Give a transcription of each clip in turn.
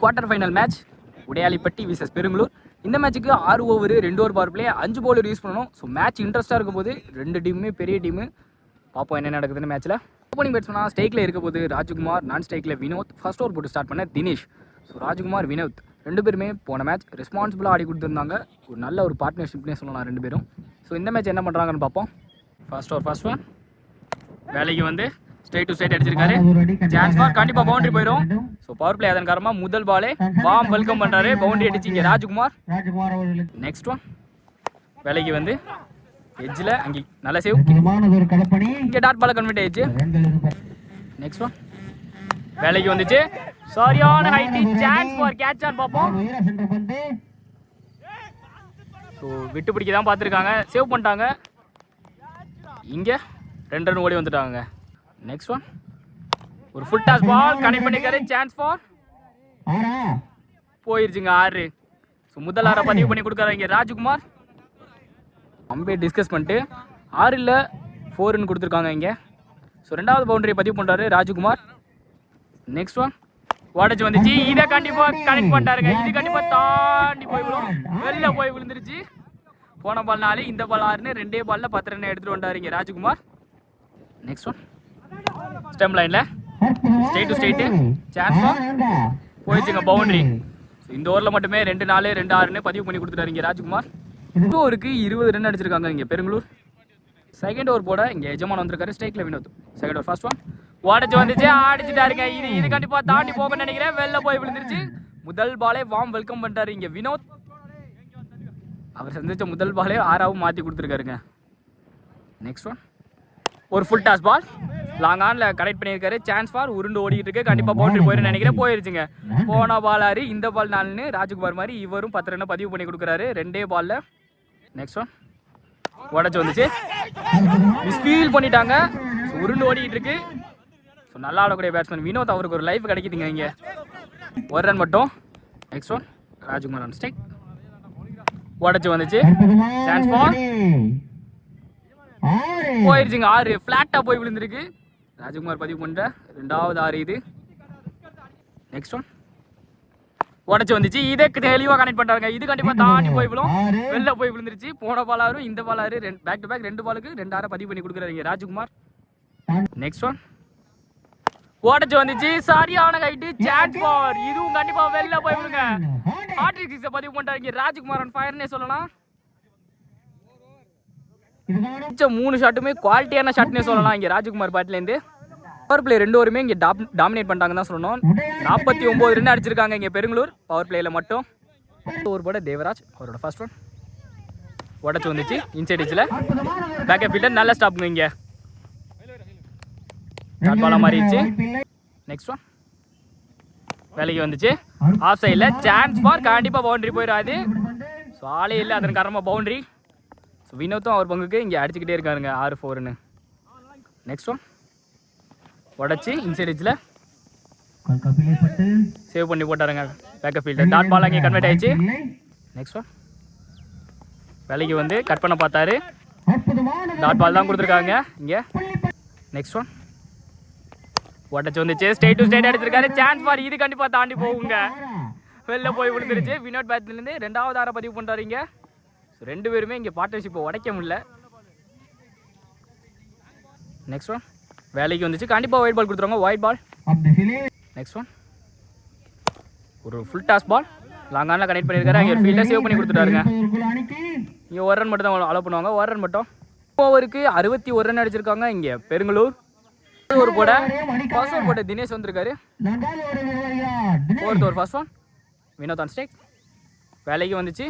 Quarter final match Udaiyalipatti versus Perungalur. இந்த மேட்ச்சுக்கு ஆறு ஓவர் ரெண்டு ஓவர் பவர் பிளே அஞ்சு பவுலர் யூஸ் பண்ணணும். ஸோ மேட்ச் இன்ட்ரெஸ்ட்டாக இருக்கும் போது ரெண்டு டீமுமே பெரிய டீமு பார்ப்போம் என்ன நடக்குதுன்னு மேட்ச்சில் ஓப்பனிங் பேட்ஸ்மனாக ஸ்டேக்கில் இருக்க போது ராஜ்குமார் நான் ஸ்டேக்கில் வினோத் ஃபர்ஸ்ட் ஓவர் போட்டு ஸ்டார்ட் பண்ண தினேஷ். ஸோ ராஜ்குமார் வினோத். ரெண்டு பேருமே போன மேட்ச் ரெஸ்பான்சிபிளாக ஆடி கொடுத்துருந்தாங்க. ஒரு நல்ல ஒரு பார்ட்னர்ஷிப்னே சொல்லலாம் ரெண்டு பேரும். ஸோ இந்த மேட்ச் என்ன பண்ணுறாங்கன்னு பார்ப்போம் ஃபர்ஸ்ட் ஓவர் ஃபர்ஸ்ட் ஒன் வேலைக்கு வந்து ஸ்ட்ரைட் டு ஸ்ட்ரைட் அடிச்சிருக்காரு. சான்ஸ் ஃபார் கண்டிப்பா பவுண்டரி போயிடும் ஸோ பவர் பிளே அதன் காரணமா முதல் பாலே வாம் வெல்கம் பண்றாரு. பவுண்டரி அடிச்சு இங்க ராஜ்குமார். நெக்ஸ்ட் ஒன் வேலைக்கு வந்து எட்ஜில் அங்கே நல்ல சேவ் இங்கே டாட் பால கன்வெர்ட் ஆயிடுச்சு. நெக்ஸ்ட் ஒன் வேலைக்கு வந்துச்சு. சரியான height chance for catch on பார்ப்போம். ஸோ விட்டு பிடிக்க தான் பார்த்துருக்காங்க. சேவ் பண்ணிட்டாங்க. இங்கே ரெண்டு ரன் ஓடி வந்துட்டாங்க. நெக்ஸ்ட் ஒன் ஒரு ஃபுல் டாஸ் பால் கனெக்ட் பண்ணிக்காரு சான்ஸ் ஃபார் போயிருச்சுங்க ஆறு. ஸோ முதல் ஆறை பதிவு பண்ணி கொடுக்குறாரு இங்கே ராஜ்குமார். அம்பே டிஸ்கஸ் பண்ணிட்டு ஆறு இல்லை ஃபோர்னு கொடுத்துருக்காங்க இங்கே. ஸோ ரெண்டாவது பவுண்டரி பதிவு பண்ணுறாரு ராஜ்குமார். நெக்ஸ்ட் ஒன் உடச்சி வந்துச்சு. இதை கண்டிப்பாக கனெக்ட் பண்ணிட்டாருங்க. இது கண்டிப்பாக தாண்டி போய் விழும். வெளில போய் விழுந்துருச்சு. போன பால் நாலு இந்த பால் ஆறுன்னு ரெண்டே பாலில் பத்து ரன் எடுத்துகிட்டு வந்தாரு இங்கே ராஜ்குமார். நெக்ஸ்ட் ஒன் ஸ்டெம் லைனில் ஸ்டேட் டு straight. சான்ஸ் போயிடுச்சுங்க பவுண்டரி இந்த ஓவரில் மட்டுமே ரெண்டு நாலு ரெண்டு ஆறுன்னு பதிவு பண்ணி கொடுத்துட்டாரு இங்கே ராஜ்குமார். இந்த ஓவருக்கு இருபது ரன் அடிச்சிருக்காங்க இங்கே பெருங்களூர். செகண்ட் ஓவர் போட இங்கே எஜமான் வந்திருக்காரு ஸ்டேக்கில் Vinod. Second over first one உடச்சு வந்துச்சு அடிச்சுட்டாருங்க இது இது கண்டிப்பாக தாண்டி போகணும்னு நினைக்கிறேன். வெளில போய் விழுந்துருச்சு. முதல் பாலே வாம் வெல்கம் பண்ணிட்டாரு இங்கே வினோத். அவர் சந்திச்ச முதல் பாலே ஆறாவும் மாற்றி கொடுத்துருக்காருங்க. நெக்ஸ்ட் ஒன் ஒரு ஃபுல் டாஸ் பால் லாங் ஆன்ல கனெக்ட் பண்ணியிருக்காரு. சான்ஸ் ஃபார் உருண்டு ஓடிக்கிட்டு இருக்கு. கண்டிப்பா பவுண்டரி போயிடும் நினைக்கிறேன். போயிருச்சுங்க. போன பால் ஆறு இந்த பால் நாலுன்னு ராஜ்குமார் மாதிரி இவரும் பத்து ரன் பதிவு பண்ணி கொடுக்குறாரு. ரெண்டே பால்ல நெக்ஸ்ட் ஒன் உடச்சு வந்துச்சு. மிஸ்ஃபீல் பண்ணிட்டாங்க. உருண்டு ஓடிக்கிட்டு இருக்கு. ஸோ நல்லா ஆடக்கூடிய பேட்ஸ்மேன் வினோத் அவருக்கு ஒரு லைஃப் கிடைக்குதுங்க இங்க. ஒரு ரன் மட்டும். Next one Rajkumar on strike உடச்சு வந்துச்சு. சான்ஸ் ஃபார் போயிருச்சுங்க ஆறு. ஃப்ளாட்டா போய் விழுந்திருக்கு. ராஜ்குமார் பதிவு பண்ற ரெண்டாவது ஆறு இது. நெக்ஸ்ட் ஒன் உடச்சு வந்துச்சு. இதே தெளிவா கனெக்ட் பண்றாங்க இது கண்டிப்பா தாண்டி போய் விழும். வெளில போய் விழுந்துருச்சு. போன பாலாரும் இந்த பாலாரு பேக் டு பேக் ரெண்டு பாலுக்கு ரெண்டு ஆறை பதிவு பண்ணி கொடுக்குறாங்க ராஜ்குமார். நெக்ஸ்ட் ஒன் உடச்சு வந்துச்சு. சரியான ஹைட்டு சாட் ஃபார் இதுவும் கண்டிப்பா வெளில போய் விழுங்க. ஹார்ட்ரிக் சிக்ஸை பதிவு பண்ணிட்டாங்க ராஜ்குமார் ஃபயர்னே சொல்லலாம். இதுதான மூணு ஷாட்டுமே குவாலிட்டியான ஷாட்னே சொல்லலாம். இங்கே ராஜ்குமார் பாட்டிலேருந்து பவர் பிளே ரெண்டு ஓவருமே இங்கே டாப் டாமினேட் பண்ணிட்டாங்க தான் சொல்லணும். நாற்பத்தி ஒம்பது ரன் அடிச்சிருக்காங்க இங்கே பெருங்களூர். பவர் பிளேயில் மட்டும். ஒரு போட தேவராஜ் அவரோட ஃபர்ஸ்ட் ஒன் உடச்சு வந்துச்சு இன்சைட் இச்சில் பேக்கப் பேக் ஃபீல்டர் நல்ல ஸ்டாப்புங்க இங்கே. ஷாட் பாலாக மாறிடுச்சு. நெக்ஸ்ட் ஒன் வேலைக்கு வந்துச்சு. ஆஃப் சைடில் சான்ஸ் ஃபார் கண்டிப்பாக பவுண்ட்ரி போயிடாது. பந்து. ஸோ இல்லை அதன் காரணமாக பவுண்டரி ஸோ வினோத்தும் அவர் பங்குக்கு இங்கே அடிச்சுக்கிட்டே இருக்காருங்க ஆறு ஃபோர்னு நெக்ஸ்ட் ஒன் உடச்சி இன்சைட் இச்சில் சேவ் பண்ணி போட்டாருங்க பேக்கப் ஃபீல்டர் டாட் பால் அங்கே கன்வெர்ட் ஆயிடுச்சு. நெக்ஸ்ட் ஒன் வேலைக்கு வந்து கட் பண்ண பார்த்தாரு. டாட் பால் தான் கொடுத்துருக்காங்க இங்கே. நெக்ஸ்ட் ஒன் உடச்சு வந்துச்சு. ஸ்டேட் டு ஸ்டேட் அடிச்சிருக்காரு. சான்ஸ் ஃபார் இது கண்டிப்பாக தாண்டி போகுங்க. வெளில போய் விழுந்துருச்சு. வினோட் பேட்லேருந்து ரெண்டாவது ஆற பதிவு பண்ணுறாரு இங்கே. ரெண்டு பேருமே இங்கே பார்ட்னர்ஷிப்பை உடைக்க முடியல. நெக்ஸ்ட் ஒன் வேலைக்கு வந்துச்சு. கண்டிப்பாக ஒயிட் பால் கொடுத்துருவாங்க. ஒயிட் பால் நெக்ஸ்ட் ஒன் ஒரு ஃபுல் டாஸ் பால் லாங்கான கனெக்ட் பண்ணியிருக்காரு. அங்கே ஃபீல்டாக சேவ் பண்ணி கொடுத்துட்டாருங்க. இங்கே ஒரு ரன் மட்டும் தான் அலோ பண்ணுவாங்க. ஒரு ரன் மட்டும். ஓவருக்கு அறுபத்தி ஒரு ரன் அடிச்சிருக்காங்க. இங்கே பெருங்களூர். ஒரு போட. ஃபர்ஸ்ட் ஓவர் போட்ட தினேஷ் வந்திருக்காரு. நான்காவது ஒரு fourth over first one Vinod on strike வேலைக்கு வந்துச்சு.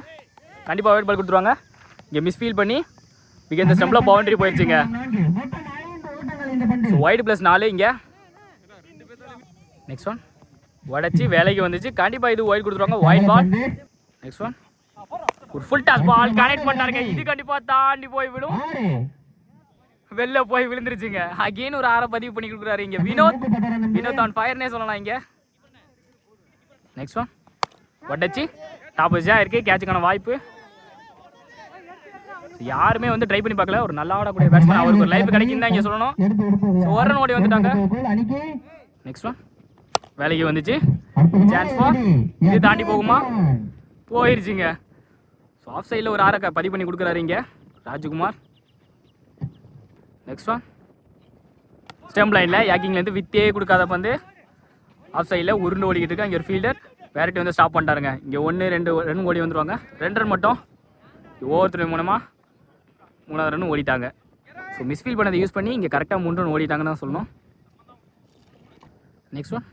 கண்டிப்பாக ஒயிட் பால் கொடுத்துருவாங்க. இங்கே மிஸ்ஃபீல் பண்ணி மிக இந்த ஸ்டம்பில் பவுண்டரி போயிடுச்சுங்க ஸோ ஒயிட் ப்ளஸ் நாலு இங்கே. நெக்ஸ்ட் ஒன் உடச்சி வேலைக்கு வந்துச்சு. கண்டிப்பாக இது ஒயிட் கொடுத்துருவாங்க. ஒயிட் பால் நெக்ஸ்ட் ஒன் ஒரு ஃபுல் டாஸ் பால் கனெக்ட் பண்ணாருங்க. இது கண்டிப்பாக தாண்டி போய் விடும் வெளில போய் விழுந்துருச்சுங்க. அகெயின் ஒரு ஆறை பதிவு பண்ணி கொடுக்குறாரு இங்கே. வினோத். வினோத் ஆன் ஃபயர்னே சொல்லலாம் இங்கே. நெக்ஸ்ட் ஒன் உடச்சி. டாப் வச்சா இருக்கு. கேட்சுக்கான வாய்ப்பு. யாருமே வந்து ட்ரை பண்ணி பார்க்கல. ஒரு நல்லா ஆடக்கூடிய பேட்ஸ்மேன் அவருக்கு ஒரு லைஃப் கிடைக்கும் தான் இங்கே சொல்லணும். ஒரு ரன் ஓடி வந்துட்டாங்க. நெக்ஸ்ட் ஒன் வேலைக்கு வந்துச்சு. சான்ஸ் இது தாண்டி போகுமா? போயிருச்சுங்க. ஸோ ஆஃப் சைடில் ஒரு ஆரை பதிவு பண்ணி கொடுக்குறாரு இங்கே. ராஜ்குமார். நெக்ஸ்ட் ஒன் ஸ்டெம் லைனில் யாக்கிங்லேருந்து வித்தே கொடுக்காத வந்து ஆஃப் சைடில் உருண்டு ஓடிக்கிட்டு இருக்கா இங்கே ஒரு ஃபீல்டர் வேரட்டி வந்து ஸ்டாப் பண்ணிட்டாருங்க. இங்கே ஒன்று ரெண்டு ரன் ஓடி வந்துருவாங்க. ரெண்டு ரன் மட்டும். ஒவ்வொருத்தர் மூலமாக மூணாவது ரன் ஓடிட்டாங்க ஸோ மிஸ்ஃபீல் பண்ணதை யூஸ் பண்ணி இங்கே கரெக்டாக மூணு ரன் ஓடிட்டாங்கன்னு தான் சொல்லணும். நெக்ஸ்ட் ஒன்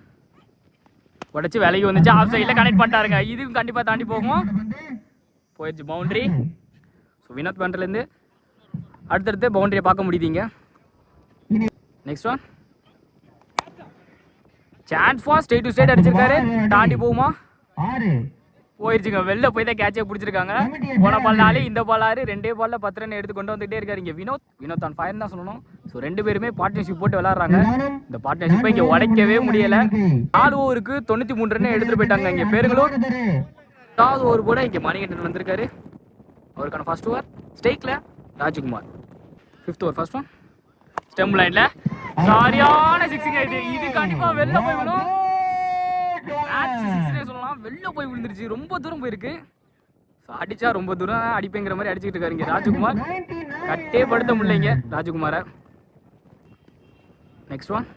உடச்சி வேலைக்கு வந்துச்சு. ஆஃப் சைடில் கனெக்ட் பண்ணிட்டாருங்க. இதுவும் கண்டிப்பாக தாண்டி போகும். போயிடுச்சு பவுண்ட்ரி ஸோ வினோத் பண்றதுலேருந்து அடுத்தடுத்து பவுண்டரியை பார்க்க முடியுதுங்க. Next one chance for straight to straight அடிச்சிருக்காரு. தாண்டி போகுமா? போயிருச்சுங்க. வெளில போய் தான் கேட்சே பிடிச்சிருக்காங்க. போன பால் நாலு இந்த பால் ஆறு ரெண்டே பால்ல பத்து ரன் எடுத்து கொண்டு வந்துட்டே இருக்காரு இங்க வினோத் வினோத் ஆன் ஃபயர் தான் சொல்லணும். ஸோ ரெண்டு பேருமே பார்ட்னர்ஷிப் போட்டு விளாட்றாங்க. இந்த பார்ட்னர்ஷிப்பை இங்க உடைக்கவே முடியல. நாலு ஓவருக்கு தொண்ணூத்தி மூணு ரன் எடுத்துட்டு போயிட்டாங்க இங்க. ஒருத்தரு. ரெண்டாவது ஓவர் கூட இங்கே மணிகண்டன் வந்திருக்காரு. அவருக்கான first over ஸ்டேக்கில் Rajkumar. Fifth over first one stump லைனில் சரியான சிக்ஸுங்க இது இது கண்டிப்பாக வெளில போய் விடும் சொல்லலாம். வெளில போய் விழுந்துருச்சு. ரொம்ப தூரம் போயிருக்கு. ஸோ அடிச்சா ரொம்ப தூரம். அடிப்பேங்கிற மாதிரி அடிச்சுக்கிட்டு இருக்காரு இங்க ராஜ்குமார். 99. கட்டே படுத்த முடியலைங்க ராஜ்குமாரை. Next one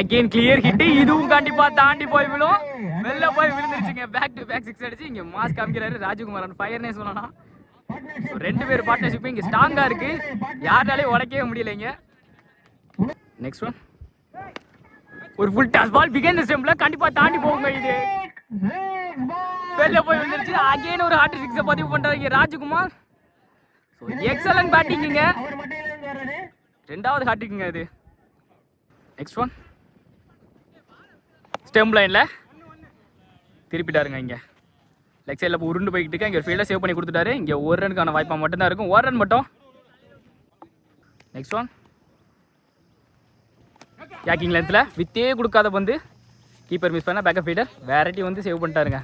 again clear hit இதுவும் கண்டிப்பா தாண்டி போய் விழும். வெளில போய் விழுந்துருச்சுங்க. பேக் டு பேக் சிக்ஸ் அடிச்சு இங்க மாஸ் காமிக்கிறாரு ராஜகுமாரன் ஃபயர்னே சொல்லலாம். ரெண்டு பேர் பார்ட்னர்ஷிப் இங்க ஸ்ட்ராங்கா இருக்கு. யாராலையும் உடைக்கவே முடியலைங்க. நெக்ஸ்ட் ஒன் ஒரு ஃபுல் டாஸ் பால் பிகன் ஸ்டெம்ப்ல கண்டிப்பா தாண்டி போகுங்க இது. Red வெளில போய் வந்துருச்சு அகைன் ஒரு ஹார்ட் சிக்ஸை பதிவு பண்றாங்க ராஜ்குமார். எக்ஸலன்ட் பேட்டிங்க அவர் மட்டையில ரெண்டாவது ஹார்டிக்குங்க இது. நெக்ஸ்ட் ஒன் ஸ்டெம் லைனில் திருப்பிட்டாருங்க இங்கே. லெக் சைடில் இப்போ உருண்டு போய்கிட்டு இருக்கு. இங்கே ஒரு ஃபீல்டை சேவ் பண்ணி கொடுத்துட்டாரு. இங்கே ஒரு ரனுக்கான வாய்ப்பாக மட்டும்தான் இருக்கும். ஒரு ரன் மட்டும். நெக்ஸ்ட் ஒன் யாக்கிங் லென்த்தில் வித்தே கொடுக்காத பந்து. கீப்பர் மிஸ் பண்ணால் பேக்கப் ஃபீடர் வேரைட்டி வந்து சேவ் பண்ணிட்டாருங்க.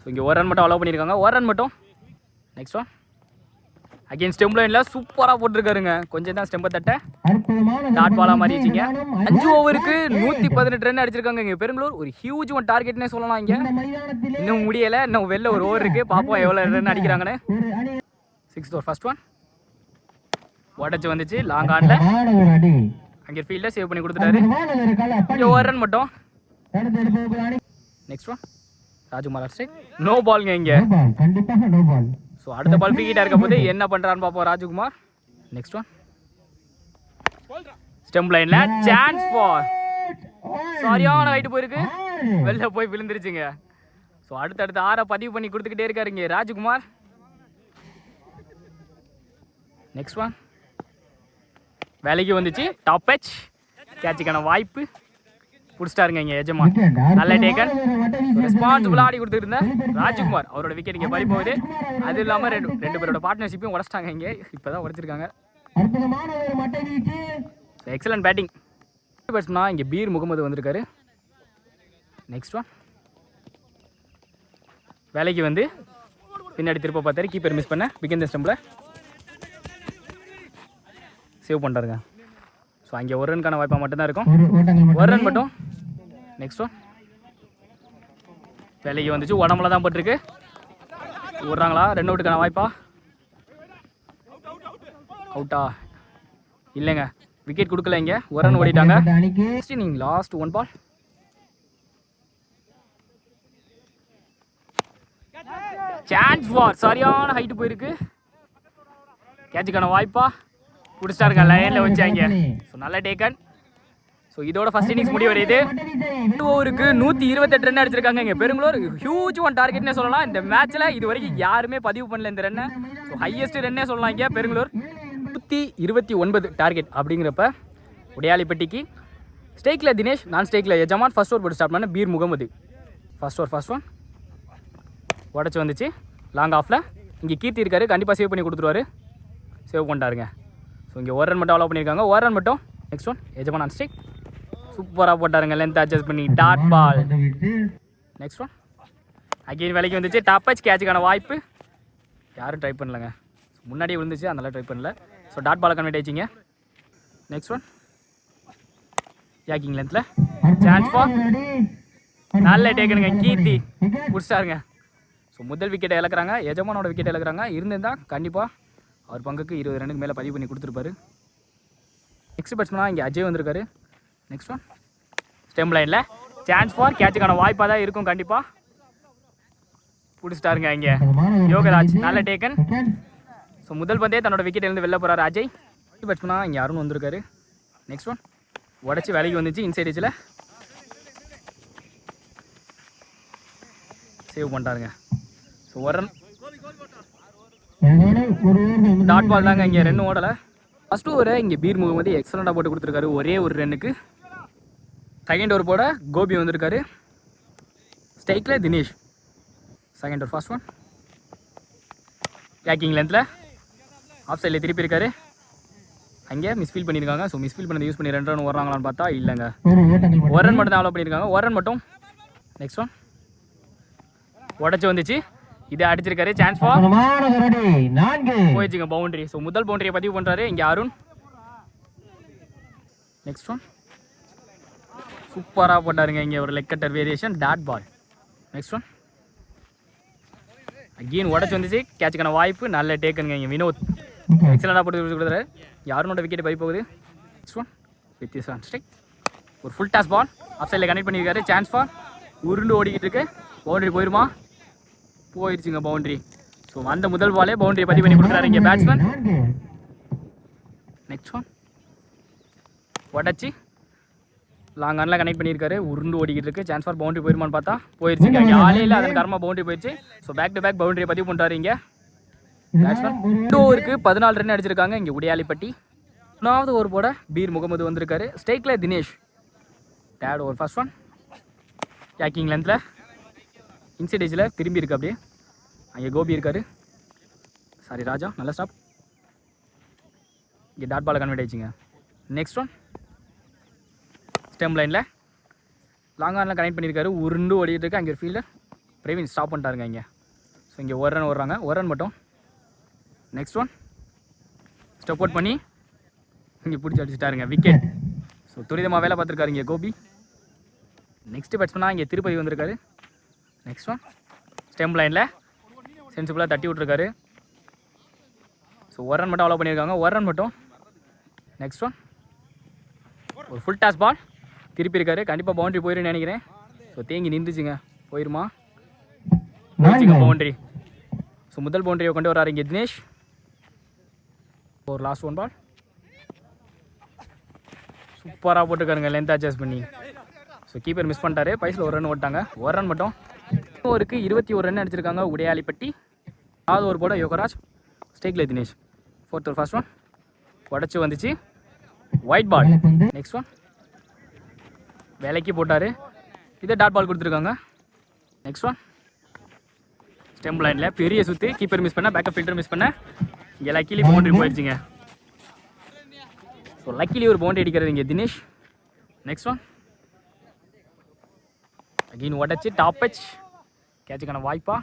ஸோ இங்கே ஒரு ரன் மட்டும் அலோவ் பண்ணியிருக்காங்க ஒரு ரன் மட்டும். நெக்ஸ்ட் ஒன் அகைன் ஸ்டெம் லைனில் சூப்பராக போட்டிருக்காருங்க. கொஞ்சம் தான் ஸ்டெம்பை தட்ட. அற்புதமான டாட் பாலா மாதிரி வச்சிங்க. அஞ்சு ஓவருக்கு நூற்றி பதினெட்டு ரன் அடிச்சிருக்காங்க இங்கே பெருங்களூர். ஒரு ஹியூஜ் ஒன் டார்கெட்னே சொல்லலாம் இங்கே. இன்னும் முடியலை. இன்னும் வெளில ஒரு ஓவர் இருக்கு. பார்ப்போம் எவ்வளோ ரன் அடிக்கிறாங்கன்னு. ஒரு சிக்ஸ்த் ஓவர் ஃபர்ஸ்ட் ஒன் உடச்சி வந்துச்சு லாங் ஆனில் அங்கே ஃபீல்டை சேவ் பண்ணி கொடுத்துட்டாரு. ஒரு இங்கே ஒரு ரன் மட்டும். Next one Rajkumar strike no பால்ங்க இங்கே. ஸோ அடுத்த பால் ஃப்ரீ இருக்க போது என்ன பண்ணுறான்னு பார்ப்போம் ராஜ்குமார். நெக்ஸ்ட் ஒன் ஸ்டெம்ப் லைனில் சான்ஸ் ஃபார் சரியான ஹைட்டு போயிருக்கு. வெளில போய் விழுந்துருச்சுங்க. ஸோ அடுத்தடுத்து ஆற பதிவு பண்ணி கொடுத்துக்கிட்டே இருக்காருங்க ராஜ்குமார். நெக்ஸ்ட் ஒன் வேலைக்கு வந்துச்சு. டாப் பச் கேட்சுக்கான வாய்ப்பு. பிடிச்சிட்டாருங்க இங்கே எஜமான். நல்ல டேக்கன் ரெஸ்பான்சிபிளாக ஆடி கொடுத்துருந்தேன் ராஜ்குமார் அவரோட விக்கெட் இங்கே பறி போகுது. அது இல்லாமல் ரெண்டு ரெண்டு பேரோட பார்ட்னர்ஷிப்பையும் உடச்சிட்டாங்க இங்கே. இப்போ தான் உடச்சிருக்காங்க எக்ஸலன்ட் பேட்டிங் பேட்ஸ்மனா இங்கே பீர் முகமது வந்திருக்காரு. நெக்ஸ்ட் ஒன் வேலைக்கு வந்து பின்னாடி திருப்ப பார்த்தாரு. கீப்பர் மிஸ் பண்ண. பிகன் ஸ்டம்பில் சேவ் பண்ணுறாருங்க ஸோ அங்கே ஒரு ரன்கான வாய்ப்பாக மட்டும்தான் இருக்கும். ஒரு ரன் மட்டும்? நெக்ஸ்ட் ஒன் வேலைக்கு வந்துச்சு. உடம்புல தான் பட்டிருக்கு. விட்றாங்களா? ரெண்டு அவுட்டுக்கான வாய்ப்பா. அவுட்டா இல்லைங்க. விக்கெட் கொடுக்கல இங்கே. ஒரு ரன் ஓடிட்டாங்க. நீங்கள் last one ball chance for சரியான ஹைட் போயிருக்கு. கேட்சுக்கான வாய்ப்பா. பிடிச்சிட்டாருங்க லைனில் வச்சாங்க. ஸோ நல்ல டேக்கன் ஸோ இதோட ஃபர்ஸ்ட் இன்னிங்ஸ் முடிவடையுது. ரெண்டு ஓவருக்கு நூற்றி இருபத்தெட்டு ரன் அடிச்சிருக்காங்க இங்கே பெருங்களூர் ஹியூஜ் ஒன் டார்கெட்னே சொல்லலாம். இந்த மேட்ச்சில் இது வரைக்கும் யாருமே பதிவு பண்ணல இந்த ரன்னை ஸோ ஹையஸ்ட் ரன்னே சொல்லலாம் இங்கே பெருங்களூர். நூற்றி இருபத்தி ஒன்பது டார்கெட் அப்படிங்கிறப்ப உடையாளிப்பட்டிக்கு. ஸ்டேக்கில் தினேஷ் நான் ஸ்டேக்கில் எஜமான். ஃபர்ஸ்ட் ஓவர் போட்டு ஸ்டார்ட் பண்ண Peer Mohammed. First over first one உடச்சி வந்துச்சு. லாங் ஆஃபில் இங்கே கீர்த்தி இருக்காரு. கண்டிப்பாக சேவ் பண்ணி கொடுத்துருவாரு. சேவ் பண்ணிட்டாருங்க. ஸோ இங்கே ஒரு ரன் மட்டும் அலோவ் பண்ணியிருக்காங்க ஒரு ரன் மட்டும் நெக்ஸ்ட் ஒன் எஜமான் நான் ஸ்டேக் சூப்பராக போட்டாருங்க. லென்த் அட்ஜஸ்ட் பண்ணி dot ball next one again வேலைக்கு வந்துச்சு. டாப் பச் கேட்சுக்கான வாய்ப்பு. யாரும் ட்ரை பண்ணலங்க. முன்னாடியே விழுந்துச்சு. அதனால ட்ரை பண்ணல. ஸோ டாட் பாலை கன்வெர்ட் ஆயிடுச்சிங்க. நெக்ஸ்ட் ஒன் யாக்கிங் லென்த்தில் சான்ஸ் ஃபார் நல்ல டேக்கனுங்க கீர்த்தி பிடிச்சிட்டாருங்க ஸோ முதல் விக்கெட்டை இழக்கிறாங்க. எஜமானோட விக்கெட்டை இழக்கிறாங்க. இருந்திருந்தா கண்டிப்பாக அவர் பங்குக்கு இருபது ரன்னுக்கு மேலே பதிவு பண்ணி கொடுத்துருப்பாரு. நெக்ஸ்ட் பேட்ஸ்மனாக இங்கே அஜய் வந்திருக்காரு. நெக்ஸ்ட் ஒன் ஸ்டெம் லைனில் சான்ஸ் ஃபார் கேட்சுக்கான வாய்ப்பாக தான் இருக்கும் கண்டிப்பாக பிடிச்சிட்டாருங்க இங்கே. யோகராஜ் நல்ல டேக்கன் ஸோ முதல் பந்தே தன்னோட விக்கெட்லேருந்து வெளில போகிறார் அஜய். பேட்ஸ்மனாக இங்கே அருண் வந்திருக்காரு. நெக்ஸ்ட் ஒன் உடச்சி வேலைக்கு வந்துச்சு இன்சைட் ஏஜில் சேவ் பண்ணிட்டாருங்க. ஸோ ஒரு ரன் டாட் பால் தாங்க இங்கே ரெண்டு ஓடலை. ஃபஸ்ட் ஓவரை இங்கே பீர் முகமதி எக்ஸலண்ட்டாக போட்டு கொடுத்துருக்காரு. ஒரே ஒரு ரன்னுக்கு செகண்ட் ஓவர் போட கோபி வந்திருக்காரு. ஸ்டைக்கில் Dinesh. Second over first one packing லென்த்தில் ஆஃப் சைடில் திருப்பி இருக்காரு. அங்கே மிஸ்ஃபீல் பண்ணியிருக்காங்க. ஸோ மிஸ்ஃபீல் பண்ணதை யூஸ் பண்ணி ரெண்டு ரன் வர்றாங்களான்னு பார்த்தா இல்லைங்க. ஒரு ஒரு ரன் மட்டும் தான் அலோவ் பண்ணியிருக்காங்க. ஒரு ரன் மட்டும். நெக்ஸ்ட் ஒன் உடச்சி வந்துச்சு. இதை அடிச்சிருக்காரு. சான்ஸ் ஃபார் போயிடுச்சுங்க பவுண்டரி ஸோ முதல் பவுண்டரியை பதிவு பண்ணுறாரு இங்கே அருண். நெக்ஸ்ட் ஒன் சூப்பராக போட்டாருங்க. இங்கே ஒரு leg cutter variation dot ball next one again உடச்சி வந்துச்சு. கேட்சுக்கான வாய்ப்பு நல்ல டேக்குங்க இங்கே வினோத். எக்ஸலண்டாக போட்டு கொடுக்குறாரு யாருனோட விக்கெட் பறி போகுது. Next one with is on strike ஒரு ஃபுல் டாஸ் பால் ஆஃப் சைடில் கனெக்ட் பண்ணியிருக்காரு. சான்ஸ் ஃபார் உருண்டு ஓடிக்கிட்டு இருக்கு. பவுண்டரி போயிருமா? போயிடுச்சுங்க பவுண்டரி ஸோ அந்த முதல் பாலே பவுண்டரி பதிவு பண்ணி கொடுக்குறாரு இங்கே பேட்ஸ்மேன் நெக்ஸ்ட் ஒன் உடச்சி. லாங் ஆனில் கனெக்ட் பண்ணியிருக்காரு. உருண்டு ஓடிக்கிட்டு இருக்கு. சான்ஸ் ஃபார் பவுண்டரி போயிருமான்னு பார்த்தா போயிருச்சுங்க. இங்கே ஆளே இல்லை அதன் கர்மா பவுண்டரி போயிடுச்சு so back to back boundary பதிவு பண்ணுறாரு இங்கே. ஒரு ரெண்டு ஓவருக்கு பதினாலு ரன் அடிச்சிருக்காங்க. இங்கே உடையாளிப்பட்டி. மூணாவது ஓவர் போட பீர் முகமது வந்திருக்காரு. ஸ்டேக்கில் Dinesh. Third over first one caking லென்த்தில் இன்சைட் ஏஜில் திரும்பி இருக்கு அப்படியே. அங்கே கோபி இருக்கார். சாரி ராஜா நல்ல ஸ்டாப் இங்கே டாட் பாலை கன்வெர்ட் ஆயிடுச்சுங்க. நெக்ஸ்ட் ஒன் ஸ்டெம் லைனில் லாங் ஆனில் கனெக்ட் பண்ணியிருக்காரு. உருண்டு ஓடிட்டு இருக்கு. அங்கே ஒரு ஃபீல்டர் பிரவீன் ஸ்டாப் பண்ணிட்டாருங்க இங்கே. ஸோ இங்கே ஒரு ரன் ஓடுறாங்க. ஒரு ரன் மட்டும். நெக்ஸ்ட் ஒன் ஸ்டெப் அவுட் பண்ணி இங்கே பிடிச்சி அடிச்சுட்டாருங்க. விக்கெட் ஸோ துரிதமாக வேலை பார்த்துருக்காரு இங்கே கோபி. நெக்ஸ்ட் பேட்ஸ்மனாக இங்கே திருப்பதி வந்திருக்காரு. நெக்ஸ்ட் ஒன் ஸ்டெம் லைனில் சென்சிபிளாக தட்டி விட்ருக்காரு ஸோ ஒரு ரன் மட்டும் அலோவ் பண்ணியிருக்காங்க. ஒரு ரன் மட்டும். நெக்ஸ்ட் ஒன் ஒரு ஃபுல் டாஸ் பால் திருப்பி இருக்காரு. கண்டிப்பாக பவுண்டரி போயிருன்னு நினைக்கிறேன். ஸோ தேங்கி நின்றுச்சுங்க. போயிருமா? பவுண்டரி ஸோ முதல் பவுண்டரியை கொண்டு வராரு இங்கே தினேஷ். ஒரு லாஸ்ட் ஒன் பால் சூப்பராக போட்டுக்காருங்க லென்த் அட்ஜஸ்ட் பண்ணி. ஸோ கீப்பர் மிஸ் பண்ணிட்டாரு. பைஸில் ஒரு ரன் ஓட்டாங்க ஒரு ரன் மட்டும். ஓவருக்கு இருபத்தி ஒரு ரன் அடிச்சிருக்காங்க உடையாளிப்பட்டி. ஆவது ஒரு போட யோகராஜ் ஸ்டேக்கில் தினேஷ். ஃபோர்த் ஒரு ஃபர்ஸ்ட் ஒன் உடச்சி வந்துச்சு. ஒயிட் பால் நெக்ஸ்ட் ஒன் வேலைக்கு போட்டார். இதே டாட் பால் கொடுத்துருக்காங்க. நெக்ஸ்ட் ஒன் ஸ்டெம் லைனில் பெரிய சுற்றி கீப்பர் மிஸ் பண்ண பேக்கப் ஃபில்டர் மிஸ் பண்ண. இங்கே லக்கிலி பவுண்டரி போயிடுச்சுங்க. ஸோ லக்கிலி ஒரு பவுண்டரி அடிக்கிறது இங்கே தினேஷ். நெக்ஸ்ட் ஒன் அகெயின் உடச்சி டாப் பச் கேட்சுக்கான வாய்ப்பா?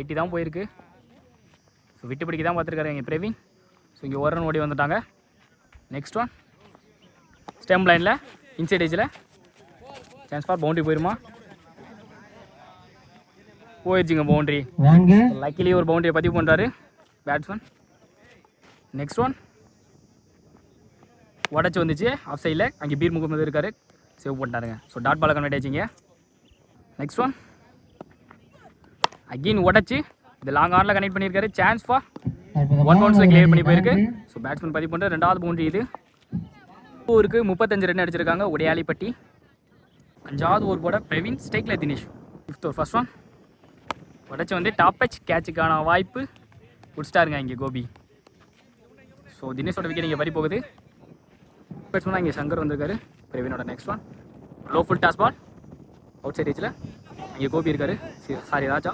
ஐடி தான் போயிருக்கு. ஸோ விட்டு பிடிக்க தான் பார்த்துருக்காரு இங்கே பிரவீன். ஸோ இங்கே ஒரு ரன் ஓடி வந்துட்டாங்க. நெக்ஸ்ட் ஒன் ஸ்டெம் லைனில் இன்சைட் ஏஜில் சான்ஸ் ஃபார் பவுண்டரி போயிருமா? போயிடுச்சுங்க பவுண்டரி லக்கிலி ஒரு பவுண்டரியை பதிவு பண்ணுறாரு பேட்ஸ்மேன் நெக்ஸ்ட் ஒன் உடச்சி வந்துச்சு. ஆஃப் சைடில் அங்கே பீர் முகமது இருக்காரு. சேவ் பண்ணிட்டாருங்க. ஸோ டாட் பாலை கன்வெர்ட் ஆயிடுச்சிங்க. நெக்ஸ்ட் ஒன் அகெயின் உடச்சி இது லாங் ஆனில் கனெக்ட் பண்ணியிருக்காரு. சான்ஸ் ஃபார் ஒன் பவுன்ஸில் கிளியர் பண்ணி போயிருக்கு. ஸோ பேட்ஸ்மேன் பதிவு பண்ணுற ரெண்டாவது பவுண்டரி இது. ஓவருக்கு முப்பத்தஞ்சு ரன் அடிச்சிருக்காங்க உடையாளிப்பட்டி அஞ்சாவது ஓவர் போட Praveen ஸ்டேக்கில் Dinesh. Fifth over first one உடச்சி வந்து டாப் பச் கேட்சுக்கான வாய்ப்பு பிடிச்சிட்டாருங்க இங்கே கோபி. ஸோ தினேஷோட விக்கெட் இங்கே பறி போகுது. பேட்ஸ்மேனாக இங்கே சங்கர் வந்திருக்காரு. பிரவீனோட next one low full toss ball outside ஏஜில் இங்கே கோபி இருக்காரு. சாரி ராஜா.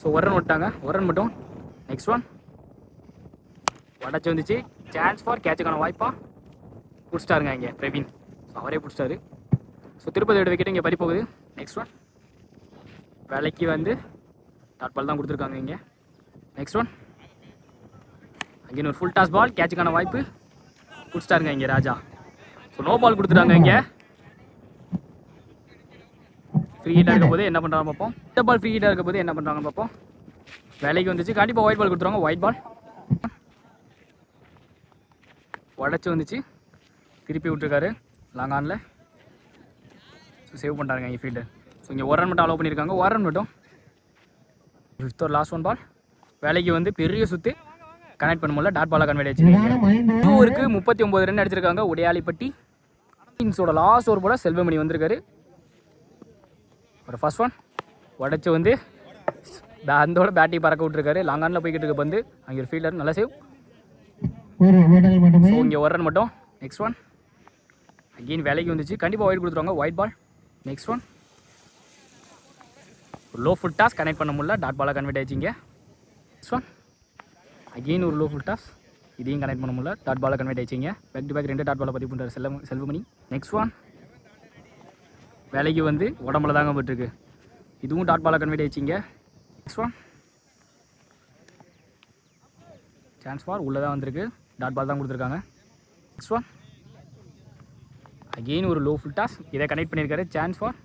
ஸோ ஒரன் விட்டாங்க ஒரன் மட்டும். நெக்ஸ்ட் ஒன் உடச்சி வந்துச்சு. சான்ஸ் ஃபார் கேட்சுக்கான வாய்ப்பா பிடிச்சிட்டாருங்க இங்கே பிரவீன். ஸோ அவரே பிடிச்சிட்டாரு. ஸோ திருப்பதியோட விக்கெட் இங்கே பறி போகுது நெக்ஸ்ட் ஒன் வேலைக்கு வந்து டாட் பால் தான் கொடுத்துருக்காங்க இங்கே. நெக்ஸ்ட் ஒன் அங்கே ஒரு ஃபுல் டாஸ் பால் கேட்சுக்கான வாய்ப்பு பிடிச்சிட்டாருங்க இங்கே ராஜா. ஸோ நோ பால் கொடுத்துட்டாங்க இங்கே. ஃப்ரீ ஹீட்டாக இருக்க போது என்ன பண்ணுறாங்க பார்ப்போம். இந்த பால் ஃப்ரீ ஹீட்டாக இருக்க போது என்ன பண்ணுறாங்க பார்ப்போம். வேலைக்கு வந்துச்சு. கண்டிப்பாக ஒயிட் பால் கொடுத்துருவாங்க. ஒயிட் பால் உடச்சி வந்துச்சு. திருப்பி விட்டுருக்காரு. லாங் ஆனில் ஸோ சேவ் பண்ணுறாங்க இங்கே ஃபீல்டு ஸோ இங்கே ஒரு ரன் மட்டும் அலோவ் பண்ணியிருக்காங்க. ஒரு ரன் மட்டும். ஃபிஃப்த் ஒரு லாஸ்ட் ஒன் பால் வேலைக்கு வந்து பெரிய சுற்று கனெக்ட் பண்ண முடியல. டாட் பாலாக கன்வெர்ட் ஆச்சு நிதானம் முப்பத்தி ஒம்பது ரன் அடிச்சிருக்காங்க. உடையாளிப்பட்டி. இன்னிங்ஸோட லாஸ்ட் ஓவர் போல செல்வமணி வந்திருக்காரு. ஒரு ஃபர்ஸ்ட் ஒன் உடச்சி வந்து அந்தோட பேட்டி பறக்க விட்டுருக்காரு. லாங் ஆனில் போய்கிட்டு இருக்க பந்து. அங்கே ஒரு ஃபீல்டர் நல்லா சேவ் ஸோ இங்கே ஒரு ரன் மட்டும். நெக்ஸ்ட் ஒன் அகெயின் வேலைக்கு வந்துச்சு. கண்டிப்பாக ஒயிட் கொடுத்துருவாங்க. Wide ball next one low full toss connect பண்ண முடியல. டாட் பாலாக கன்வெர்ட் ஆயிடுச்சிங்க நெக்ஸ்ட் ஒன் அகெயின் ஒரு லோ ஃபுல் டாஸ் இதையும் கனெக்ட் பண்ண முடியல. டாட் பாலாக கன்வெர்ட் ஆயிடுச்சிங்க பேக் டு பேக் ரெண்டு டாட் பாலை பதிவு பண்ணுறாரு செல்வ செல்வமணி. நெக்ஸ்ட் ஒன் வேலைக்கு வந்து உடம்புல தாங்க போட்டிருக்கு இதுவும் டாட் பாலாக கன்வெர்ட் ஆயிடுச்சிங்க. நெக்ஸ்ட் ஒன் சான்ஸ் ஃபார் உள்ளே தான் வந்திருக்கு. டாட் பால் தான் கொடுத்துருக்காங்க. நெக்ஸ்ட் ஒன் அகெயின் ஒரு லோ ஃபுல் டாஸ் இதை கனெக்ட் பண்ணியிருக்காரு. Chance for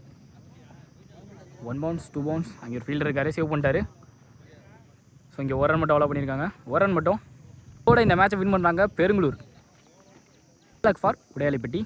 one bounce two bounce அங்கே ஒரு ஃபீல்டர் இருக்காரு. சேவ் பண்ணிட்டாரு. ஸோ இங்கே ஒரு ரன் மட்டும் அவ்வளோ பண்ணியிருக்காங்க. ஒரு ரன் மட்டும். கூட இந்த மேட்சை வின் பண்ணுறாங்க பெருங்களூர். ஃபார் உடையாளிப்பட்டி